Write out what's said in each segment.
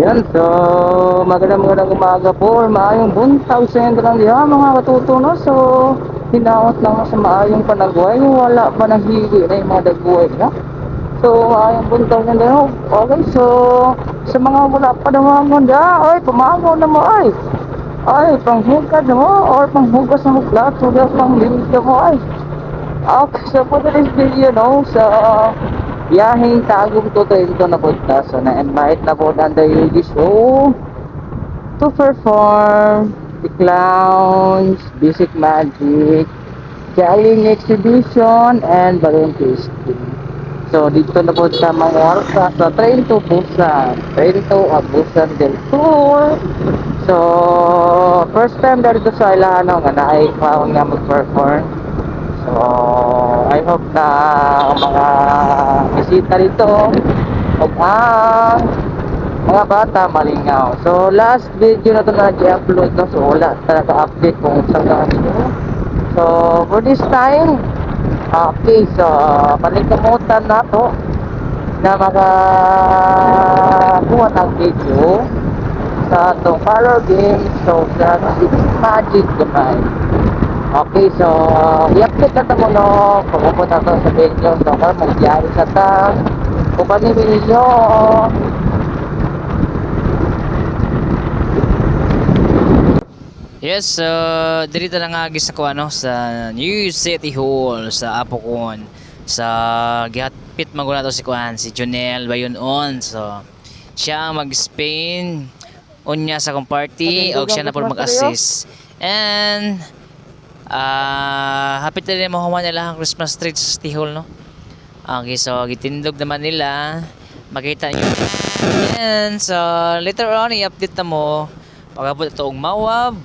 Yan, so magandang magandang umaga po or maayong buntaw sa inyo lang diha mga katutuno. So, hinawat lang sa maayong panagway, wala pa nahili na yung mga dagway na. So, maayong buntaw na diha. Okay, so sa mga wala pa naman mo diha, ay pumagaw na mo ay. Ay, panghugad na mo or panghugas na mo plato, diha panglinis na mo ay. Okay, so for today's video, no, sa biyaheng Tagum to Trento na ito. So, na-invite na po ng the Show to perform the clowns, basic magic, Galing exhibition, and balloon tasting. So, dito na po sa Mangorca, sa Trento, Busan. Trento, Abusan del Sur. So, first time dito sa Ilano nga na ay kaon nga mag-perform. So, I hope na mga bisita rito o ang mga bata malingaw. So, last video na ito na i-upload no? So, wala talaga update kung saan ito. So, for this time, okay, so, palikamutan na to na makakuha ng video sa itong parlor game. So, sa Six Magic Gamay. Okay, so i-update na mo no? Kung pupunta to sa video so kung mag-diary sa ta kung pa ni video Yes, so dito na nga gis ako ano sa New City Hall sa Apocon sa gihapit maguna to si Kuan si Jonel Bayon on so siya ang mag-Spain unya sa kong party o siya na po mag-assist. And ah hapit na rin mo human nila ang Christmas tree sa City Hall no? Okay so gitindog naman nila. Makita nyo yan so later on i-update na mo. Pagabot ito ang Mawab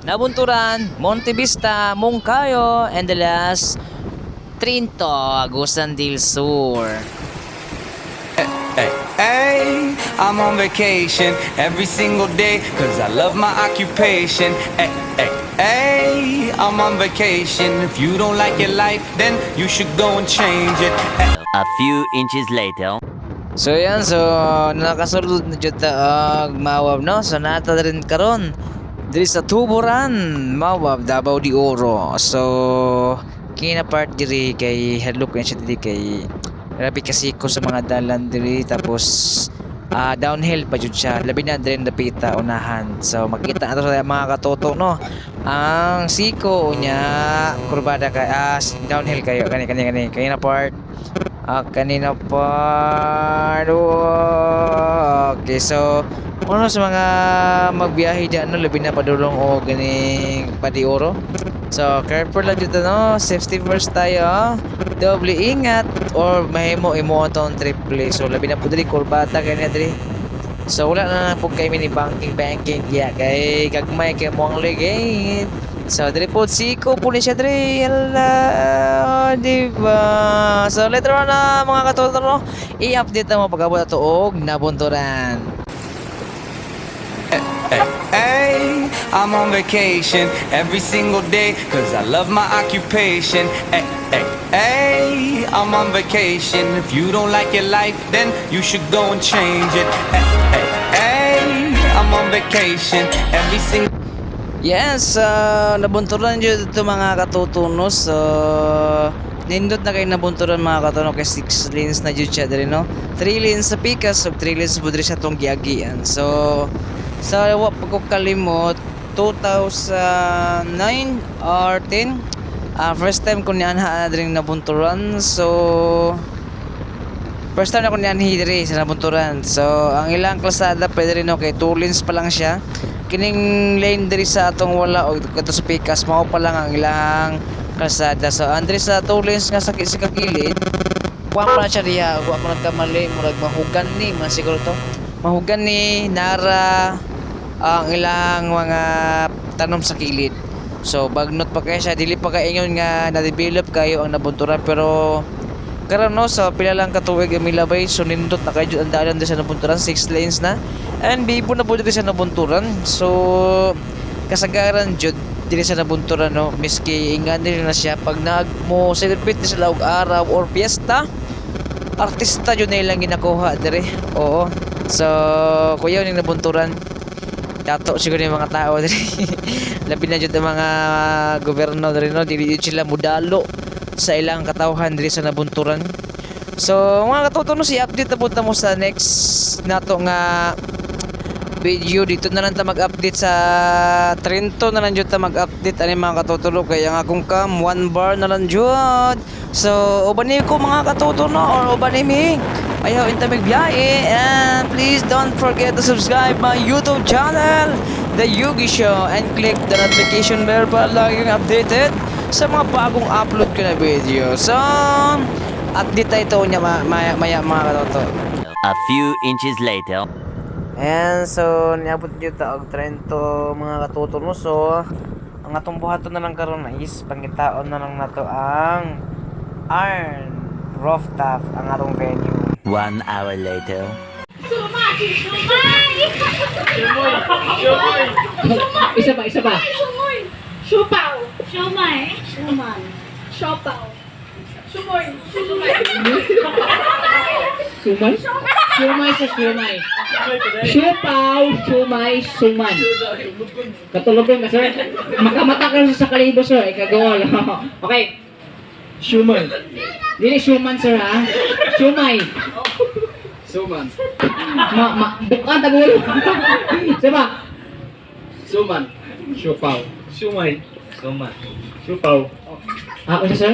Nabunturan, Monte Vista, Moncayo, and the last, Trinto, Agusan del Sur. Hey, hey, I'm on vacation every single day cause I love my occupation. Hey, hey, hey, I'm on vacation. If you don't like your life, then you should go and change it. Hey, A few inches later. So yan, so nakasulod na dyan taag Mawab, no? So nata rin karon Diri sa Tuburan, Mawab, Davao de Oro. So, kina part diri kay hadlok na siya diri kay grabe kasi ko sa mga dalan diri tapos ah, downhill pa jud siya. Labi na diri napita unahan. So makita nato sa mga katoto no? Ang siko unya kurbada kay ah, downhill kayo. Kani kani kani. Kani na part Ah, kanina pa. Okay, so ano sa mga magbiyahe dyan, no, labi na padulong o ganing padioro. So, careful lang dito, no? Safety first tayo, ah. Doble ingat or mahimo imo atong triple. So, labi na po diri kurbata kanya diri. So, wala na lang po kay mini banking banking kaya kay gagmay kay mo ang ligay. So, diri po siko po ni siya diri. Hala, di ba? So, later on na mga katuturo, i-update na mo pagabot na tuog nabunturan. hey, hey, I'm on vacation every single day cause I love my occupation. Hey, hey, hey, I'm on vacation. If you don't like your life, then you should go and change it. Hey, hey, hey, I'm on vacation every single Yes, uh, nabunturan dyan ito mga katutunos. So, nindot na kayo nabunturan mga katutunos kay 6 lanes na dyan siya dali, no? 3 lanes sa Picas, so 3 lanes po diri siya itong giagian. So, sa wa pag ko kalimot, 2009 or 10, ah, first time ko niyan ha diri nabunturan. So, First time na ko niyan hidri sa nabunturan. So, ang ilang klasada pwede rin no, kay 2 lanes pa lang siya. Kining lane diri sa atong wala o kato sa Picas mao pa lang ang ilang kalsada. So, andri sa 2 lanes nga sa sa kakilid. Kuha ko na siya diha, kuha ko nagkamali, murag mahugan ni, man siguro to. Mahugan ni Nara ang ilang mga tanom sa kilid. So, bagnot pa kaya siya, dili pa kaingon nga na-develop kayo ang nabunturan pero karon no sa pila lang katuig ang milabay so nindot na kayo ang daanan sa nabunturan 6 lanes na. And bibo na po dito sa nabunturan so kasagaran jud dili sa nabunturan no. Miski ingan din na siya pag nag mo celebrate na sila og araw or fiesta artista jud na ilang ginakuha dire. Oo. So, kuya yung nabunturan. Dato siguro yung mga tao diri. Labi na jud ang mga gobyerno diri no, dili sila mudalo sa ilang katawhan diri sa nabunturan. So, mga katutuno si update na punta mo sa next nato nga video. Dito na lang ta mag-update sa Trento na lang ta mag-update ani mga katutulo kaya nga kung kam one bar na lang jud so uban ko mga katutulo or uban mi ayaw inta magbiyahe. And please don't forget to subscribe my YouTube channel The Yugi Show. And click the notification bell para laging updated sa mga bagong upload ko na video so update tayo ito niya ma- maya, maya mga katutulo A few inches later. Ayan, so niabot nyo taog Trento mga katutuno. So, ang atong buhaton na lang karon is pangitaon na lang nato ang Iron Rooftop ang atong venue. One hour later. Isa pa, isa pa. Sumoy! Siupaw! Siomay! Siomay! Siopaw! Sumoy! Sumay! Sumay? Sumay sa sumay. Siupaw, sumay, suman. Katulugan ka, sir. Makamata ka sa kalibo, sir. Ikagawal. okay. Suman. Dili suman, sir, ha? Sumay. Suman. Ma, ma, bukan, tagulo. Siapa? Suman. Siupaw. Sumay. Suman. Siupaw. Ah, isa, sir?